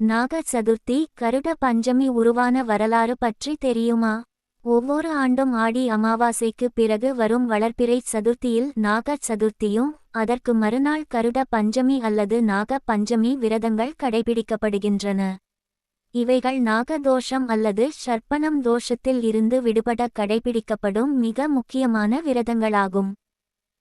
நாக சதுர்த்தி கருட பஞ்சமி உருவான வரலாறு பற்றி தெரியுமா? ஒவ்வொரு ஆண்டும் ஆடி அமாவாசைக்கு பிறகு வரும் வளர்ப்பிறை சதுர்த்தியில் நாக சதுர்த்தியும் அதற்கு மறுநாள் கருட பஞ்சமி அல்லது நாக பஞ்சமி விரதங்கள் கடைபிடிக்கப்படுகின்றன. இவைகள் நாகதோஷம் அல்லது ஷர்ப்பணம் தோஷத்தில் இருந்து விடுபட கடைபிடிக்கப்படும் மிக முக்கியமான விரதங்களாகும்.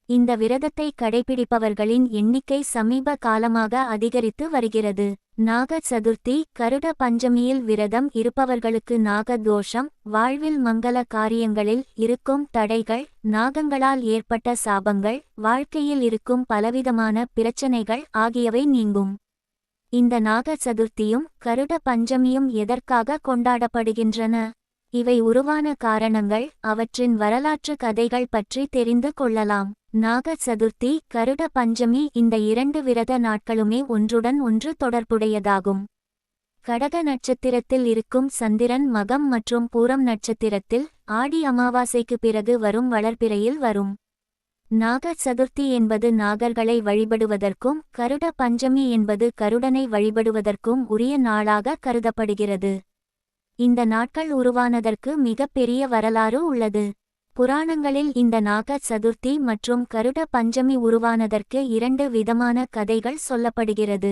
இந்த விரதத்தை கடைபிடிப்பவர்களின் எண்ணிக்கை சமீப காலமாக அதிகரித்து வருகிறது. நாக சதுர்த்தி கருட பஞ்சமியில் விரதம் இருப்பவர்களுக்கு நாகதோஷம் வாழ்வில் மங்கள காரியங்களில் இருக்கும் தடைகள் நாகங்களால் ஏற்பட்ட சாபங்கள் வாழ்க்கையில் இருக்கும் பலவிதமான பிரச்சனைகள் ஆகியவை நீங்கும். இந்த நாக சதுர்த்தியும் கருட பஞ்சமியும் எதற்காக கொண்டாடப்படுகின்றன? இவை உருவான காரணங்கள் அவற்றின் வரலாற்று கதைகள் பற்றி தெரிந்து கொள்ளலாம். நாக சதுர்த்தி கருட பஞ்சமி இந்த இரண்டு விரத நாட்களுமே ஒன்றுடன் ஒன்று தொடர்புடையதாகும். கடக நட்சத்திரத்தில் இருக்கும் சந்திரன் மகம் மற்றும் பூரம் நட்சத்திரத்தில் ஆடி அமாவாசைக்கு பிறகு வரும் வளர்பிறையில் வரும். நாக சதுர்த்தி என்பது நாகர்களை வழிபடுவதற்கும் கருட பஞ்சமி என்பது கருடனை வழிபடுவதற்கும் உரிய நாளாக கருதப்படுகிறது. இந்த நாட்கள் உருவானதற்கு மிகப்பெரிய வரலாறு உள்ளது. புராணங்களில் இந்த நாக சதுர்த்தி மற்றும் கருட பஞ்சமி உருவானதற்கு இரண்டு விதமான கதைகள் சொல்லப்படுகிறது.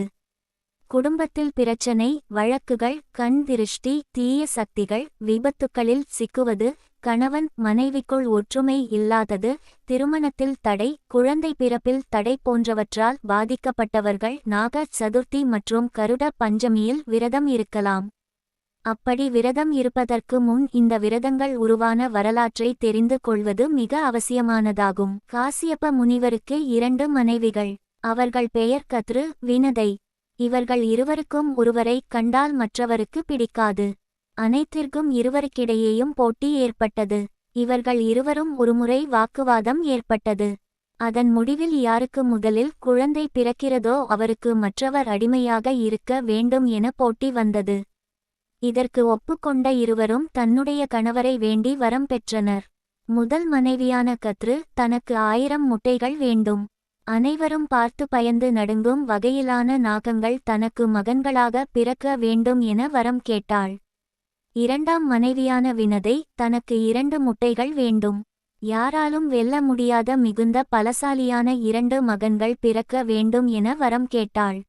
குடும்பத்தில் பிரச்சனை வழக்குகள் கண் திருஷ்டி தீய சக்திகள் விபத்துக்களில் சிக்குவது கணவன் மனைவிக்குள் ஒற்றுமை இல்லாதது திருமணத்தில் தடை குழந்தை பிறப்பில் தடை போன்றவற்றால் பாதிக்கப்பட்டவர்கள் நாக சதுர்த்தி மற்றும் கருட பஞ்சமியில் விரதம் இருக்கலாம். அப்படி விரதம் இருப்பதற்கு முன் இந்த விரதங்கள் உருவான வரலாற்றை தெரிந்து கொள்வது மிக அவசியமானதாகும். காசியப்ப முனிவருக்கு இரண்டு மனைவிகள் அவர்கள் பெயர் கத்ரு வினதை. இவர்கள் இருவருக்கும் ஒருவரை கண்டால் மற்றவருக்கு பிடிக்காது. அனைத்திற்கும் இருவருக்கிடையேயும் போட்டி ஏற்பட்டது. இவர்கள் இருவரும் ஒருமுறை வாக்குவாதம் ஏற்பட்டது. அதன் முடிவில் யாருக்கு முதலில் குழந்தை பிறக்கிறதோ அவருக்கு மற்றவர் அடிமையாக இருக்க வேண்டும் என போட்டி வந்தது. இதற்கு ஒப்புக்கொண்ட இருவரும் தன்னுடைய கணவரை வேண்டி வரம் பெற்றனர். முதல் மனைவியான கத்ரு தனக்கு ஆயிரம் முட்டைகள் வேண்டும். அனைவரும் பார்த்து பயந்து நடுங்கும் வகையிலான நாகங்கள் தனக்கு மகன்களாக பிறக்க வேண்டும் என வரம் கேட்டாள். இரண்டாம் மனைவியான வினதை தனக்கு இரண்டு முட்டைகள் வேண்டும். யாராலும் வெல்ல முடியாத மிகுந்த பலசாலியான இரண்டு மகன்கள் பிறக்க வேண்டும் என வரம் கேட்டாள்.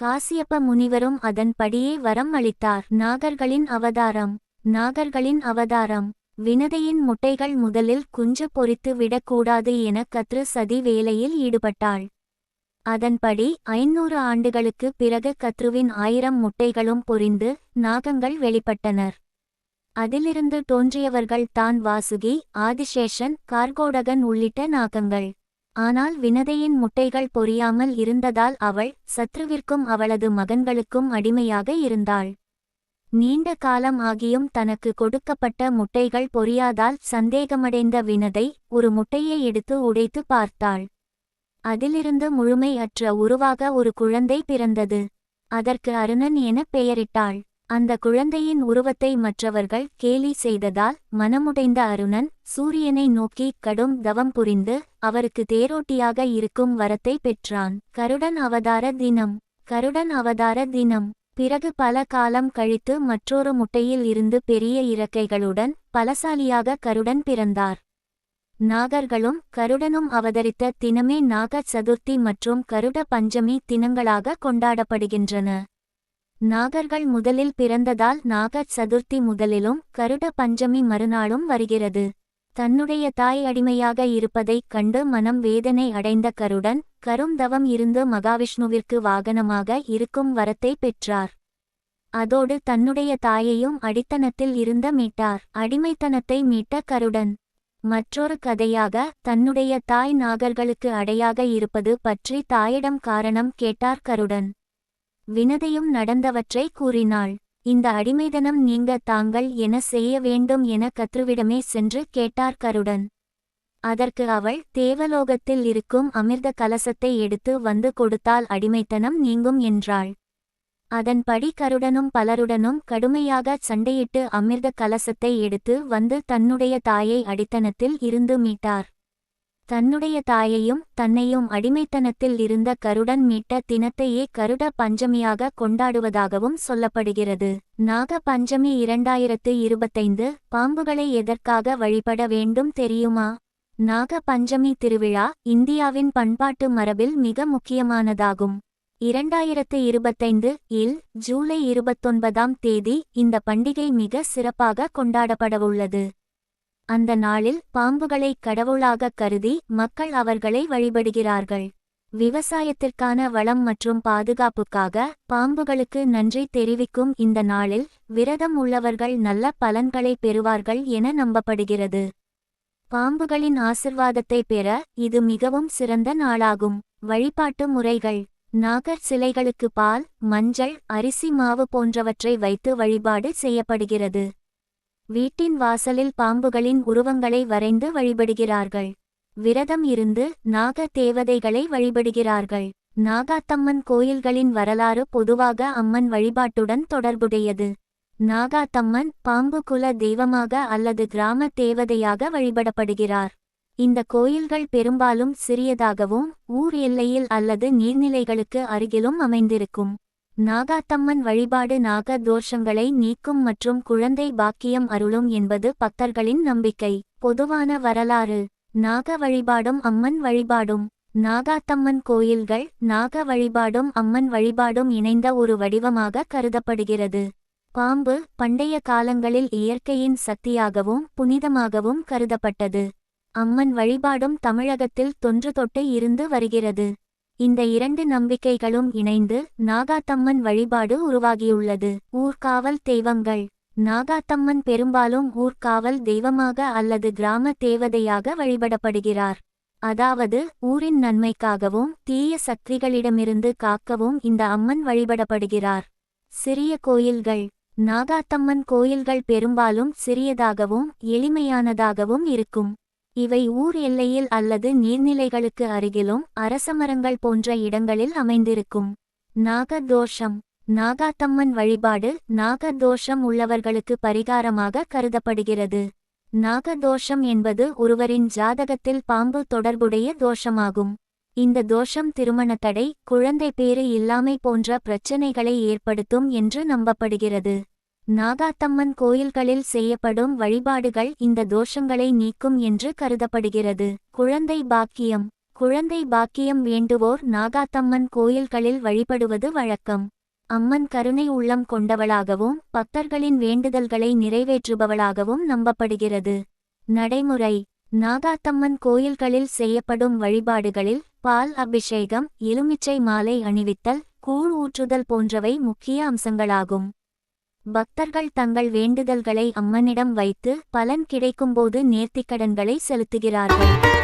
காசியப்ப முனிவரும் அதன்படியே வரம் அளித்தார். நாகர்களின் அவதாரம் நாகர்களின் அவதாரம். வினதையின் முட்டைகள் முதலில் குஞ்சு பொறித்து விடக்கூடாது என கத்ரு சதி வேலையில் ஈடுபட்டாள். அதன்படி ஐநூறு ஆண்டுகளுக்கு பிறகு கத்ருவின் ஆயிரம் முட்டைகளும் பொரிந்து நாகங்கள் வெளிப்பட்டனர். அதிலிருந்து தோன்றியவர்கள் தான் வாசுகி ஆதிசேஷன் கார்கோடகன் உள்ளிட்ட நாகங்கள். ஆனால் வினதையின் முட்டைகள் பொரியாமல் இருந்ததால் அவள் சத்ருவிற்கும் அவளது மகன்களுக்கும் அடிமையாக இருந்தாள். நீண்ட காலம் ஆகியும் தனக்கு கொடுக்கப்பட்ட முட்டைகள் பொரியாதால் சந்தேகமடைந்த வினதை ஒரு முட்டையை எடுத்து உடைத்து பார்த்தாள். அதிலிருந்து முழுமை அற்ற உருவாக ஒரு குழந்தை பிறந்தது. அதற்கு அருணன் என பெயரிட்டாள். அந்த குழந்தையின் உருவத்தை மற்றவர்கள் கேலி செய்ததால் மனமுடைந்த அருணன் சூரியனை நோக்கி கடும் தவம் புரிந்து அவருக்கு தேரோட்டியாக இருக்கும் வரத்தை பெற்றான். கருடன் அவதார தினம். கருடன் அவதார தினம். பிறகு பல காலம் கழித்து மற்றொரு முட்டையில் இருந்து பெரிய இறக்கைகளுடன் பலசாலியாக கருடன் பிறந்தார். நாகர்களும் கருடனும் அவதரித்த தினமே நாக சதுர்த்தி மற்றும் கருட பஞ்சமி தினங்களாக கொண்டாடப்படுகின்றன. நாகர்கள் முதலில் பிறந்ததால் நாக சதுர்த்தி முதலிலும் கருட பஞ்சமி மறுநாளும் வருகிறது. தன்னுடைய தாய் அடிமையாக இருப்பதைக் கண்டு மனம் வேதனை அடைந்த கருடன் கருந்தவம் இருந்து மகாவிஷ்ணுவிற்கு வாகனமாக இருக்கும் வரத்தை பெற்றார். அதோடு தன்னுடைய தாயையும் அடித்தனத்தில் இருந்த மீட்டார் அடிமைத்தனத்தை மீட்ட கருடன். மற்றொரு கதையாக தன்னுடைய தாய் நாகர்களுக்கு அடையாக இருப்பது பற்றி தாயிடம் காரணம் கேட்டார் கருடன். வினதையும் நடந்தவற்றை கூறினாள். இந்த அடிமைதனம் நீங்க தாங்கள் என செய்ய வேண்டும் என கத்ருவிடமே சென்று கேட்டார் கருடன். அதற்கு அவள் தேவலோகத்தில் இருக்கும் அமிர்த கலசத்தை எடுத்து வந்து கொடுத்தால் அடிமைத்தனம் நீங்கும் என்றாள். அதன்படி கருடனும் பலருடனும் கடுமையாக சண்டையிட்டு அமிர்த கலசத்தை எடுத்து வந்து தன்னுடைய தாயை அடித்தனத்தில் இருந்து மீட்டார். தன்னுடைய தாயையும் தன்னையும் அடிமைத்தனத்தில் இருந்த கருடன் மீட்ட தினத்தையே கருட பஞ்சமியாக கொண்டாடுவதாகவும் சொல்லப்படுகிறது. நாக பஞ்சமி இரண்டாயிரத்து இருபத்தைந்து பாம்புகளை எதற்காக வழிபட வேண்டும் தெரியுமா? நாக பஞ்சமி திருவிழா இந்தியாவின் பண்பாட்டு மரபில் மிக முக்கியமானதாகும். இரண்டாயிரத்து இருபத்தைந்து இல் ஜூலை இருபத்தொன்பதாம் தேதி இந்த பண்டிகை மிக சிறப்பாக கொண்டாடப்படவுள்ளது. அந்த நாளில் பாம்புகளை கடவுளாகக் கருதி மக்கள் அவர்களை வழிபடுகிறார்கள். விவசாயத்திற்கான வளம் மற்றும் பாதுகாப்புக்காக பாம்புகளுக்கு நன்றி தெரிவிக்கும் இந்த நாளில் விரதம் உள்ளவர்கள் நல்ல பலன்களை பெறுவார்கள் என நம்பப்படுகிறது. பாம்புகளின் ஆசிர்வாதத்தை பெற இது மிகவும் சிறந்த நாளாகும். வழிபாட்டு முறைகள். நாகர் சிலைகளுக்கு பால் மஞ்சள் அரிசி மாவு போன்றவற்றை வைத்து வழிபாடு செய்யப்படுகிறது. வீட்டின் வாசலில் பாம்புகளின் உருவங்களை வரைந்து வழிபடுகிறார்கள். விரதம் இருந்து நாக தேவதைகளை வழிபடுகிறார்கள். நாகாத்தம்மன் கோயில்களின் வரலாறு பொதுவாக அம்மன் வழிபாட்டுடன் தொடர்புடையது. நாகாத்தம்மன் பாம்பு குல தெய்வமாக அல்லது கிராம தேவதையாக வழிபடப்படுகிறார். இந்த கோயில்கள் பெரும்பாலும் சிறியதாகவும் ஊர் எல்லையில் அல்லது நீர்நிலைகளுக்கு அருகிலும் அமைந்திருக்கும். நாகாத்தம்மன் வழிபாடு நாக தோஷங்களை நீக்கும் மற்றும் குழந்தை பாக்கியம் அருளும் என்பது பக்தர்களின் நம்பிக்கை. பொதுவான வரலாறு. நாக வழிபாடும் அம்மன் வழிபாடும். நாகாத்தம்மன் கோயில்கள் நாக வழிபாடும் அம்மன் வழிபாடும் இணைந்த ஒரு வடிவமாக கருதப்படுகிறது. பாம்பு பண்டைய காலங்களில் இயற்கையின் சக்தியாகவும் புனிதமாகவும் கருதப்பட்டது. அம்மன் வழிபாடும் தமிழகத்தில் தொன்று தொட்டு இருந்து வருகிறது. இந்த இரண்டு நம்பிக்கைகளும் இணைந்து நாகாத்தம்மன் வழிபாடு உருவாகியுள்ளது. ஊர்காவல் தெய்வங்கள். நாகாத்தம்மன் பெரும்பாலும் ஊர்காவல் தெய்வமாக அல்லது கிராம தேவதையாக வழிபடப்படுகிறார். அதாவது ஊரின் நன்மைக்காகவும் தீய சக்திகளிடமிருந்து காக்கவும் இந்த அம்மன் வழிபடப்படுகிறார். சிறிய கோயில்கள். நாகாத்தம்மன் கோயில்கள் பெரும்பாலும் சிறியதாகவும் எளிமையானதாகவும் இருக்கும். இவை ஊர் எல்லையில் அல்லது நீர்நிலைகளுக்கு அருகிலும் அரசமரங்கள் போன்ற இடங்களில் அமைந்திருக்கும். நாகதோஷம். நாகாத்தம்மன் வழிபாடு நாகதோஷம் உள்ளவர்களுக்கு பரிகாரமாக கருதப்படுகிறது. நாகதோஷம் என்பது ஒருவரின் ஜாதகத்தில் பாம்பு தொடர்புடைய தோஷமாகும். இந்த தோஷம் திருமண தடை குழந்தை பேறு இல்லாமை போன்ற பிரச்சினைகளை ஏற்படுத்தும் என்று நம்பப்படுகிறது. நாகாத்தம்மன் கோயில்களில் செய்யப்படும் வழிபாடுகள் இந்த தோஷங்களை நீக்கும் என்று கருதப்படுகிறது. குழந்தை பாக்கியம். குழந்தை பாக்கியம் வேண்டுவோர் நாகாத்தம்மன் கோயில்களில் வழிபடுவது வழக்கம். அம்மன் கருணை உள்ளம் கொண்டவளாகவும் பக்தர்களின் வேண்டுதல்களை நிறைவேற்றுபவளாகவும் நம்பப்படுகிறது. நடைமுறை. நாகாத்தம்மன் கோயில்களில் செய்யப்படும் வழிபாடுகளில் பால் அபிஷேகம் எலுமிச்சை மாலை அணிவித்தல் கூழ் ஊற்றுதல் போன்றவை முக்கிய அம்சங்களாகும். பக்தர்கள் தங்கள் வேண்டுதல்களை அம்மனிடம் வைத்து பலன் கிடைக்கும்போது நேர்த்திக்கடன்களை செலுத்துகிறார்கள்.